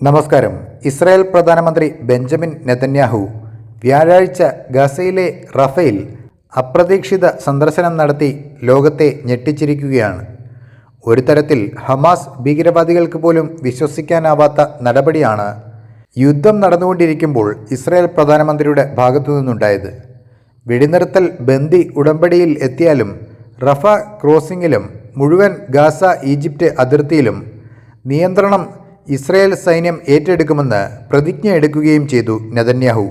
നമസ്കാരം. ഇസ്രായേൽ പ്രധാനമന്ത്രി Benjamin Netanyahu വ്യാഴാഴ്ച ഗസയിലെ റഫേൽ അപ്രതീക്ഷിത സന്ദർശനം നടത്തി ലോകത്തെ ഞെട്ടിച്ചിരിക്കുകയാണ്. ഒരു തരത്തിൽ ഹമാസ് ഭീകരവാദികൾക്ക് പോലും വിശ്വസിക്കാനാവാത്ത നടപടിയാണ് യുദ്ധം നടന്നുകൊണ്ടിരിക്കുമ്പോൾ ഇസ്രായേൽ പ്രധാനമന്ത്രിയുടെ ഭാഗത്തു നിന്നുണ്ടായത്. വെടിനിർത്തൽ ബന്ദി ഉടമ്പടിയിൽ എത്തിയാലും റഫ ക്രോസിംഗിലും മുഴുവൻ ഗാസ ഈജിപ്റ്റ് അതിർത്തിയിലും നിയന്ത്രണം ഇസ്രായേൽ സൈന്യം ഏറ്റെടുക്കുമെന്ന് പ്രതിജ്ഞ എടുക്കുകയും ചെയ്തു നെതന്യാഹു.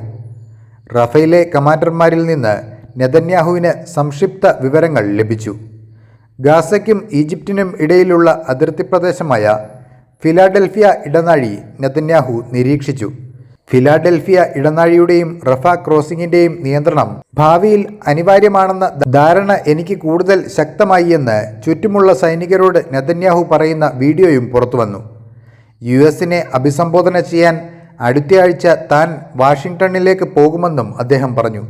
റഫയിലെ കമാൻഡർമാരിൽ നിന്ന് നെതന്യാഹുവിന് സംക്ഷിപ്ത വിവരങ്ങൾ ലഭിച്ചു. ഗാസയ്ക്കും ഈജിപ്തിനും ഇടയിലുള്ള അതിർത്തി പ്രദേശമായ ഫിലാഡൽഫിയ ഇടനാഴി നെതന്യാഹു നിരീക്ഷിച്ചു. ഫിലാഡൽഫിയ ഇടനാഴിയുടെയും റഫ ക്രോസിംഗിന്റെയും നിയന്ത്രണം ഭാവിയിൽ അനിവാര്യമാണെന്ന ധാരണ എനിക്ക് കൂടുതൽ ശക്തമായി എന്ന് ചുറ്റുമുള്ള സൈനികരോട് നെതന്യാഹു പറയുന്ന വീഡിയോയും പുറത്തുവന്നു. യു എസിനെ അഭിസംബോധന ചെയ്യാൻ അടുത്തയാഴ്ച താൻ വാഷിംഗ്ടണിലേക്ക് പോകുമെന്നും അദ്ദേഹം പറഞ്ഞു.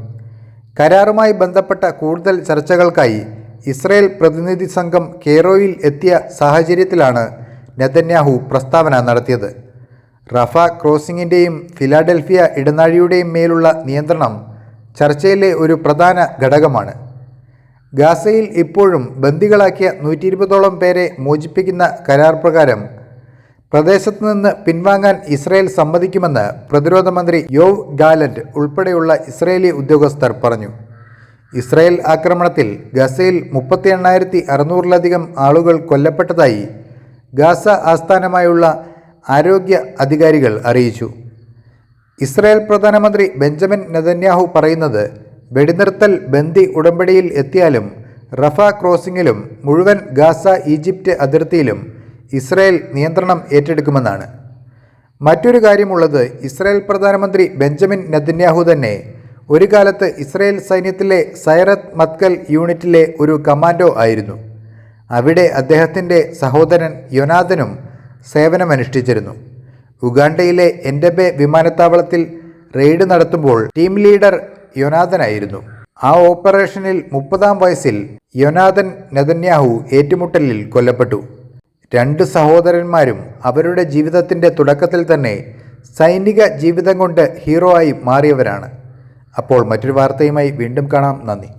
കരാറുമായി ബന്ധപ്പെട്ട കൂടുതൽ ചർച്ചകൾക്കായി ഇസ്രയേൽ പ്രതിനിധി സംഘം കെയ്റോയിൽ എത്തിയ സാഹചര്യത്തിലാണ് നെതന്യാഹു പ്രസ്താവന നടത്തിയത്. റഫ ക്രോസിംഗിന്റെയും ഫിലാഡൽഫിയ ഇടനാഴിയുടെയും മേലുള്ള നിയന്ത്രണം ചർച്ചയിലെ ഒരു പ്രധാന ഘടകമാണ്. ഗാസയിൽ ഇപ്പോഴും ബന്ദികളാക്കിയ നൂറ്റി ഇരുപതോളം പേരെ മോചിപ്പിക്കുന്ന കരാർ പ്രകാരം പ്രദേശത്ത് നിന്ന് പിൻവാങ്ങാൻ ഇസ്രായേൽ സമ്മതിക്കുമെന്ന് പ്രതിരോധ മന്ത്രി യോവ് ഗാലന്റ് ഉൾപ്പെടെയുള്ള ഇസ്രയേലി ഉദ്യോഗസ്ഥർ പറഞ്ഞു. ഇസ്രായേൽ ആക്രമണത്തിൽ ഗസയിൽ മുപ്പത്തി എണ്ണായിരത്തി അറുന്നൂറിലധികം ആളുകൾ കൊല്ലപ്പെട്ടതായി ഗാസ ആസ്ഥാനമായുള്ള ആരോഗ്യ അധികാരികൾ അറിയിച്ചു. ഇസ്രായേൽ പ്രധാനമന്ത്രി ബെഞ്ചമിൻ നെതന്യാഹു പറയുന്നത് വെടിനിർത്തൽ ബന്ദി ഉടമ്പടിയിൽ എത്തിയാലും റഫ ക്രോസിംഗിലും മുഴുവൻ ഗാസ ഈജിപ്റ്റ് അതിർത്തിയിലും ഇസ്രായേൽ നിയന്ത്രണം ഏറ്റെടുക്കുമെന്നാണ്. മറ്റൊരു കാര്യമുള്ളത് ഇസ്രായേൽ പ്രധാനമന്ത്രി ബെഞ്ചമിൻ നെതന്യാഹു തന്നെ ഒരു കാലത്ത് ഇസ്രായേൽ സൈന്യത്തിലെ സൈറത്ത് മത്കൽ യൂണിറ്റിലെ ഒരു കമാൻഡോ ആയിരുന്നു. അവിടെ അദ്ദേഹത്തിന്റെ സഹോദരൻ യൊനാഥനും സേവനമനുഷ്ഠിച്ചിരുന്നു. ഉഗാണ്ടയിലെ എൻഡബെ വിമാനത്താവളത്തിൽ റെയ്ഡ് നടത്തുമ്പോൾ ടീം ലീഡർ യൊനാഥനായിരുന്നു. ആ ഓപ്പറേഷനിൽ മുപ്പതാം വയസ്സിൽ യൊനാഥൻ നെതന്യാഹു ഏറ്റുമുട്ടലിൽ കൊല്ലപ്പെട്ടു. രണ്ട് സഹോദരന്മാരും അവരുടെ ജീവിതത്തിന്റെ തുടക്കത്തിൽ തന്നെ സൈനിക ജീവിതം കൊണ്ട് ഹീറോ ആയി മാറിയവരാണ്. അപ്പോൾ മറ്റൊരു വാർത്തയുമായി വീണ്ടും കാണാം. നന്ദി.